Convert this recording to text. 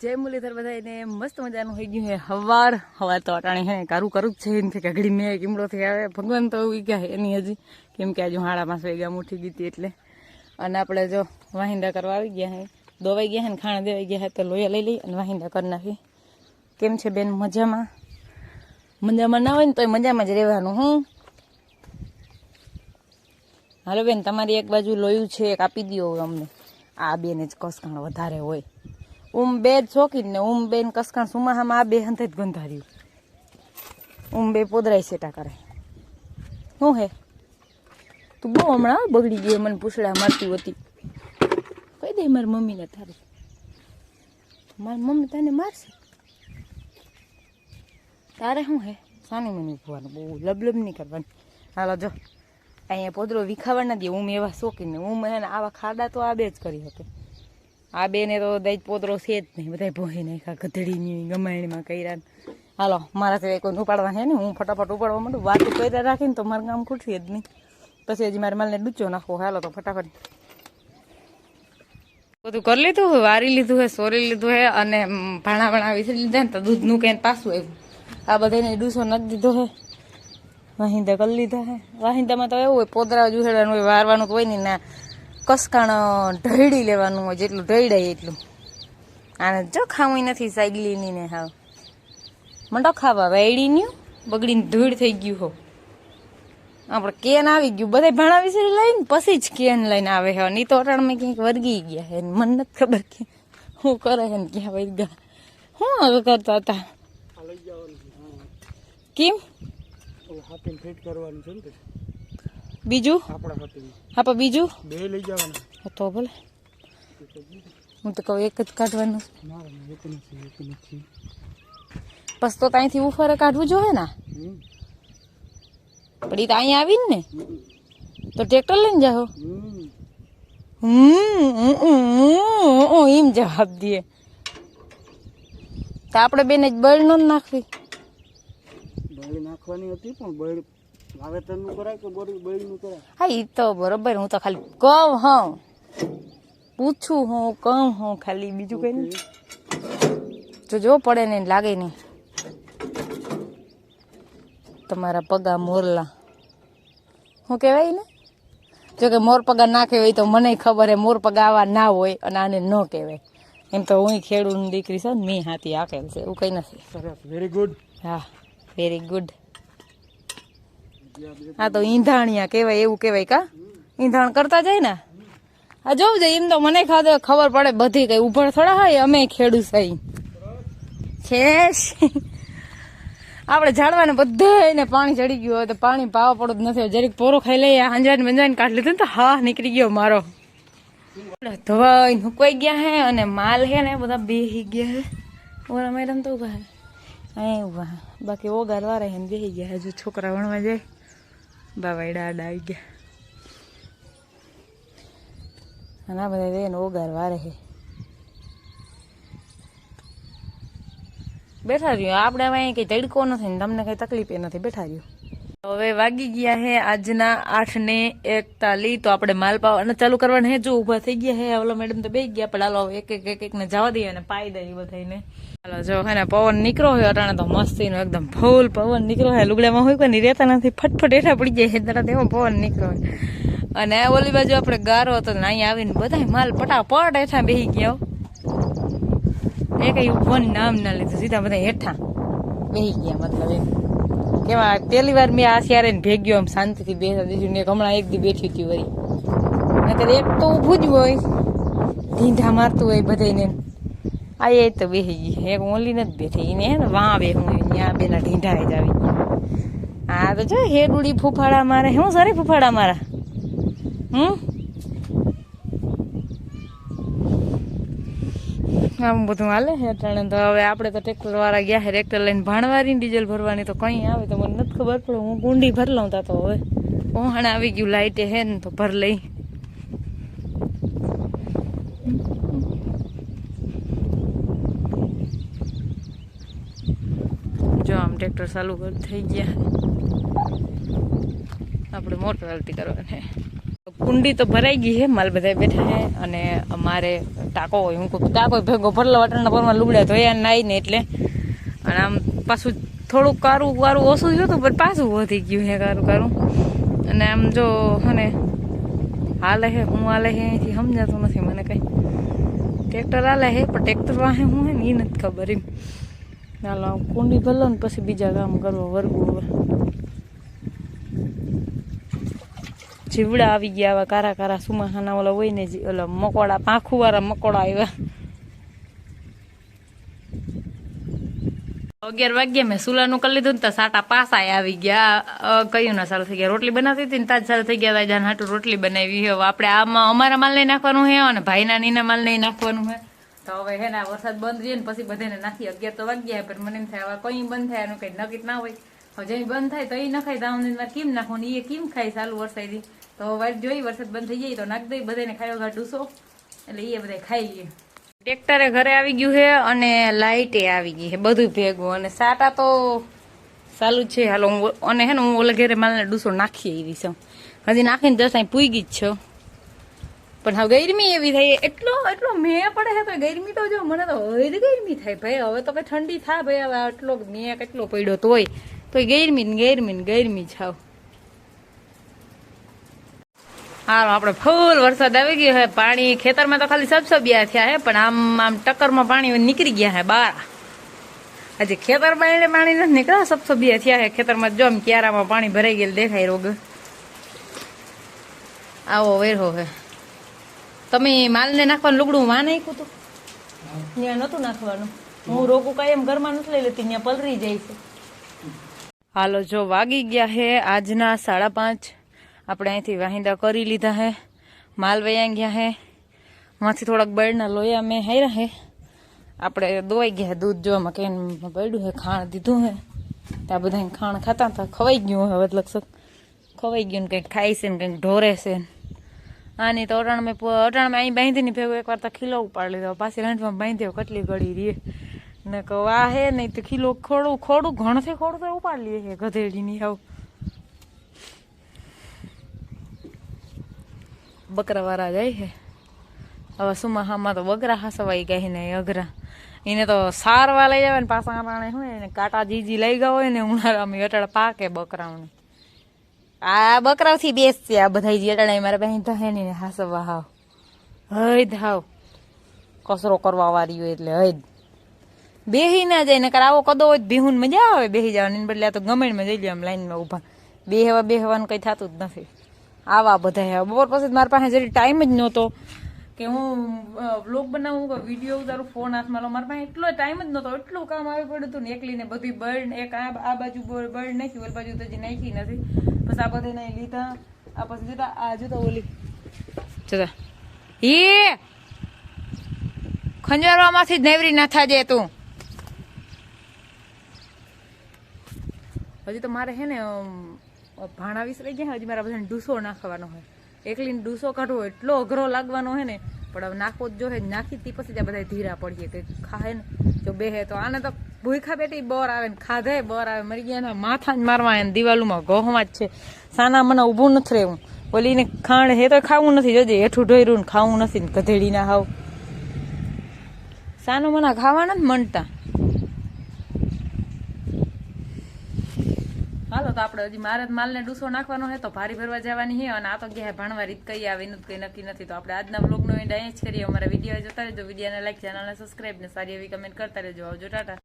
જય મુરલીધર બધાને મસ્ત મજાનું થઈ ગયું હે હવાર. હવાર તો અટાણે હે, કારું કરું જ છે. એને કે ઘડી મેં કીમડો થઈ આવે. ભગવાન તો ઉગી ગયા એની હજી. કેમ કે આજે હાડા પાંચ વાગ્યા ઉઠી ગઈ એટલે. અને આપણે જો વાહિંદા કરવા આવી ગયા હે દોવાઈ ગયા હે ને ખાણા દેવાઈ ગયા હે તો લોહી લઈ લઈ અને વાહિંદા કરી નાખી. કેમ છે બેન, મજામાં? મજામાં ના હોય ને તોય મજામાં જ રહેવાનું હું હાલો બેન, તમારી એક બાજુ લોહી છે, એક આપી દો અમને. આ બેન જ કસકાણ વધારે હોય. ઉમ બે જ શોખીન ને ઉમ બેન કસકાણ સુમાહામાં આ બે હંતે જ ગંધાર્યું. ઉમ બે પોદરાય સેટા કરે. શું હે? તું બહુ હમણાં બગડી ગયો મને પૂછડા મારતી હતી. કહી દે મારી મમ્મીને તારી. મારી મમ્મી તને મારશે? તારે શું હે? સાની મની ઉભવાનું બહુ લબલબ નહીં કરવાની. હાલો જો, અહીંયા પોદરો વિખાવા ના દે. હું એવા શોખીને હું એને આવા ખાડા તો આ બે જ કરી શકે. આ બેને તો દઈ પોતરો છે જ નહીં. બધા નાખ્યા ગધડીની ગમાણીમાં કર્યા. હાલો મારાથી કોઈ ઉપાડવા છે ને? હું ફટાફટ ઉપાડવા માંડું. વાત કર્યા રાખીને તો મારું કામ ખૂટશે જ નહીં. પછી હજી મારે માલને ડૂચો નાખવો. હાલો તો ફટાફટ. બધું કરી લીધું વારી લીધું હે સોરી લીધું હે અને ભાણા ભાણા વિસરી લીધા ને તો દૂધનું કઈ પાછું આવ્યું. આ બધાને ડૂસો નથી દીધો હે. વાહિંદા કરી લીધા હે. વાહિંદામાં તો એવું હોય, પોદરા જુહેડાનું હોય, વારવાનું તો હોય ને ના. કસકાણ ઢળી લેવાનું હોય જેટલું ઢળાય એટલું. આને જો ખાવું નથી સાયગલીની ને હાવ. મંડો ખાવા વેડીન્યું બગડીને ધૂળ થઈ ગયું હો. આપણે કેન આવી ગયું બધા ભાણા વિસરી લઈને પછી જ કેન લઈને આવે હે. નહીં તો અટાણમાં ક્યાંક વર્ગી ગયા હે મને નથી ખબર કે શું કરે હે ને ક્યાં વર્ગા. શું હવે કરતા હતા? કેમ? હાથે ફિટ કરવાનું છે ને. બીજું? આપણા હાથે હા પણ બીજું? બે લઈ જવાના. હા તો ભલે. હું તો કહું એક જ કાઢવાનું. મારે એક નથી એક નથી. બસ તો ત્યાંથી ઉફારે કાઢવું જોઈએ ને? હમ. પણ ઈ તો અહીંયા આવીને ને? તો ટ્રેક્ટર લઈને જાઓ. હમ. હમ હમ, હમ, એમ જવાબ દે. તો આપણે બેને જ બળ ન નાખવી. બળી નાખવાની હતી પણ બળ વાવેતરનું કરાય કે બળી બળીનું કરાય? હા એ તો બરોબર હું તો ખાલી કહું હં. પૂછું હું કહું હું ખાલી બીજું કઈ નહીં. જો જો પડે ને લાગે નહીં. તમારા પગા મોરલા. શું કહેવાય ને જો કે મોર પગા ના કહેવાય તો મને ખબર હે મોર પગા આવા ના હોય અને આને ન કહેવાય. એમ તો હું ખેડૂતની દીકરી છે ને મેં હાથી આકેલ છે એવું કંઈ નથી. સરસ વેરી ગુડ હા વેરી ગુડ હા, તો ઈંધાણિયા કહેવાય, એવું કહેવાય કા? ઈંધાણ કરતા જાય ને? આ જોવું જોઈએ, એમ તો મને ખાધો, ખબર પડે બધી કઈ. ઉભર થોડા હોય, અમે ખેડૂત થઈ છે આપણે ઝાડવાને બધાને પાણી ચડી ગયું હોય તો પાણી પાવા પડતું નથી. જરીક પોરો ખાઈ લઈએ અંજાન બંજાન કાઢ લીધું તો હા, નીકળી ગયો મારો. ધોવાઈ હુકવાઈ ગયા હે અને માલ હે ને, બધા બેહી ગયા હે. ઓરા મેડમ તો ઊભા હે. અહીં બાકી ઓગાર વારે હે ને બેહી ગયા હજુ છોકરા વણવા જાય. બાબા ડાડા આવી ગયા. આના બધા બેન ઓગાર વારે હે. બેઠા રહ્યો. આપણે હવે કઈ તડકો નથી તમને કઈ તકલીફ એ નથી. બેઠા રહ્યો. હવે વાગી ગયા હે આજના આઠ ને એકતાલી તો આપણે માલ પાવ અને ચાલુ કરવાના હે. જો ઊભા થઈ ગયા હે. ઓલો મેડમ તો બે ગયા, પણ હાલો એક એક એક એક ને જવા દઈએ અને પાઈ દઈએ બધાને હાલો જો હે ને, પવન નીકળો હોય અટાણે તો મસ્તી નો એકદમ ફૂલ પવન નીકળો હોય લુગડામાં હોય કોઈ રહેતા નથી. ફટફટ હેઠા પડી જાય હેદરા તેવો પવન નીકળો અને આ ઓલી બાજુ આપણે ગારો હતો ને, અહીંયા આવીને બધા માલ પટાપટ હેઠા બેસી ગયા હો. એ કઈ ઊભો નામ ના લીધું. સીધા બધા હેઠા બેસી ગયા, મતલબ એમ. કેવા પહેલી વાર મેં આ ત્યારે ભેગ્યો આમ શાંતિથી બેસા દીધું ને હમણાં એક દી બેઠી હતી વળી. નકર એક તો ઊભું જ હોય. ઢીંઢા મારતું હોય બધાને આ એ તો બેસી ગઈ એક ઓલી નથી બેઠી. એને હે ને વાં બે હું ત્યાં બેના ઢીંઢા જ આવી આ તો જો હેડુડી ફૂફાડા મારે. હું સરે ફૂફાડા મારા? હમ? આમ બધું હાલે અટાણે. તો હવે આપણે તો ટ્રેક્ટર વાળા ગયા છે ટ્રેક્ટર લઈને ભાણવારી ડીઝલ ભરવાની તો કંઈ આવે તો મને નથી ખબર પડે હું કુંડી ભર લઉં તા તો હવે. ઓહણ આવી ગયું લાઇટે હે ને તો ભર લઈ. જો આમ ટ્રેક્ટર ચાલુ થઈ ગયા. આપણે મોટર હાલતી કરવાની કુંડી તો ભરાઈ ગઈ છે. માલ બધા બેઠા છે અને અમારે ટાકો હોય, હું કહું, ટાકો ભેગો ભરલો વાટણના પરમાં લુગડા ધોયા નાઈ ને એટલે. અને આમ પાછું થોડુંક કારું કારું ઓછું થયું હતું, પણ પાછું વધી ગયું છે કારું કારું. અને આમ જો હને હાલે હે હું હાલે હે અહીંથી સમજાતું નથી મને કંઈ. ટ્રેક્ટર હાલે હે પણ ટ્રેક્ટર વાહે હું હે ને એ નથી ખબર એમ. ચાલો કુંડી ભરલો ને પછી બીજા કામ કરવા વર્ગું હવે જીવડા આવી ગયા આવા કારા કારા સુમાહાના ઓલા હોય ને ઓલા મકોડા પાંખું વાળા મકોડા આવ્યા. અગિયાર વાગ્યા મેં સુલાનું કરી લીધું ને તો સાટા પાસા આવી ગયા. કયું ના સારું થઈ ગયા. રોટલી બનાવતી હતી ને તાજ સારું થઈ ગયા. જાન હાટું રોટલી બનાવી હવે આપણે આમાં અમારા માલ નહીં નાખવાનું છે અને ભાઈના નીના માલ નહીં નાખવાનું છે તો હવે હે ને વરસાદ બંધ રહે ને પછી બધાને નાખી અગિયાર તો વાગ્યા પણ મને થાય કઈ બંધ થાય એનું કઈ નક્કી ના હોય. હવે જઈ બંધ થાય તો એ નખાય. તો આમને કેમ નાખવાનું? એ કેમ ખાય ચાલુ વરસાદી? તો હવે વાટ જોઈ વરસાદ બંધ થઈ જાય તો નાખ દઈ બધાને ખાયો ઘા ડૂસો. એટલે એ બધા ખાઈ લઈએ ટ્રેક્ટરે ઘરે આવી ગયું છે અને લાઇટે આવી ગઈ છે બધું ભેગું. અને સાટા તો ચાલુ છે. હાલો હું અને હે ને હું ઓલા ઘેરે માલને ડૂસો નાખી આવી છું. હજી નાખીને દસ અહીં પૂઈ ગઈ જ છો. પણ હવે ગરમી એવી થઈ એટલો એટલો મેં પડે છે તો ગરમી તો જો, મને તો હદ ગરમી થાય ભાઈ. હવે તો કઈ ઠંડી થાય ભાઈ. હવે આટલો મેં કેટલો પડ્યો તોય. તોય ગરમી ને ગરમી ને ગરમી છાવ હાલો, આપણે ફૂલ વરસાદ આવી ગયો હે પાણી ખેતરમાં તો ખાલી સબસબિયા થયા હે પણ આમ આમ ટક્કરમાં પાણી નીકળી ગયા હે બાર હજી ખેતરમાં એને પાણી નથી નીકળ્યા, સબસબિયા થયા હે ખેતરમાં જો આમ ક્યારામાં પાણી ભરાઈ ગયેલું દેખાય રોગ. આવો વેરહો હે તમે માલને નાખવાનું લુગડું માં નાખ્યું હતું? ત્યાં નતું નાખવાનું. હું રોગું કાયમ ઘરમાં નથી લઈ લેતી, ત્યાં પલરી જાય છે. હાલો, જો વાગી ગયા હે આજના સાડા પાંચ. આપણે અહીંથી વાહિંદા કરી લીધા હે. માલ વયા ગયા હે. માંથી થોડાક બળના લોયા મેં હાર્યા હે. આપણે દોવાઈ ગયા દૂધ જોવામાં કેન બળ્યું હે, ખાણ દીધું હે. ત્યાં બધા ખાણ ખાતા હતા. ખવાઈ ગયું હવે લગભગ ખવાઈ ગયું ને કંઈક ખાય છે ને કંઈક ઢોરે છે આની તો અટાણ મેં અટાણ મેં અહીં બાંધીને ભેગું એકવાર તો ખીલો ઉપાડી લીધો. પાછી રાંધમાં બાંધ્યો, કટલી ગળી રીએ ને કહું, આ હે નહીં તો ખીલો ખોડું ખોડું, ઘણથી ખોડું તો ઉપાડી લઈએ ગધેડીની આવું બકરાવાળા જાય છે. હવે સુમાહામાં તો બકરા હાસવાઈ ગયા ને અઘરા. એને તો સારવા લઈ જાય ને પાછા રાણે હોય ને, કાંટા જીજી લઈ ગયા હોય ને, ઉનાળામાં અટાળ પાકે બકરાઓને. આ બકરાઓથી બેસશે આ બધા જે અટાણે મારા બહેન થાય ને હાસવા હાવ. હૈદ હાવ. કસરો કરવા હોય એટલે હૈદ. બેહી ના જાય, નકર આવો કદો હોય બેહુન મજા આવે, બેહી જવાની. બદલે આ તો ગમેણમાં જઈ લે આમ લાઈનમાં ઊભા. બેહવા બેહવાનું કંઈ થતું જ નથી. આવા બધા બપોર પછી મારા પાસે જરી ટાઈમ જ નહોતો કે હું બ્લોગ બનાવું કે વીડિયો ઉતારું ફોન હાથમાં લો મારા પાસે એટલો ટાઈમ જ નહોતો. એટલું કામ આવી પડ્યું હતું ને બધી બર્ડ એક આ બાજુ બર્ડ નાખી ઓલી બાજુ તો હજી નાખી નથી. બસ આ બધા નહીં લીધા. આ પછી જોતા, આ જોતા ઓલી. જોતા. એ ખંજરવામાંથી જ નેવરી ના થાય તું. હજી તો મારે છે ને ભાણા વિસરાઈ ગયા હજી મારા બધાને ડૂસો નાખવાનો હોય. એકલીને ડૂસો કાઢવો એટલો અઘરો લાગવાનો હોય ને, પણ હવે નાખવો જ જોઈએ નાખી તી પછી ત્યાં બધા ધીરા પડીએ. કંઈક ખાય ને, જો બેહે તો આને તો ભૂખા બેટી બોર આવે ને, ખાધે બોર આવે, મરી ગયા એના માથા જ મારવા એને દિવાલુમાં ગહોમાં જ છે. સાના મને ઊભું નથી રહેવું. ઓલીને ખાણ હે તો ખાવું નથી, જોજે, હેઠું ઢોયરું ને ખાવું નથી ને ગધેડીના હાવ. સાનું મને ખાવાના જ મનતા હાલો તો આપણે હજી મારે માલને ડૂસો નાખવાનો છે, તો ભારી ભરવા જવાની છે અને આ તો ગયા ભણવા રીત કઈ આવે, એનું કઈ નક્કી નથી. તો આપણે આજના બ્લોગનો એન્ડ અહીંયા જ કરીએ. અમારા વીડિયો જોતા રહેજો. વિડીયોને લાઈક ચેનલને સબસ્ક્રાઈબ ને સારી એવી કમેન્ટ કરતા રહેજો. આવજો, ટાટા.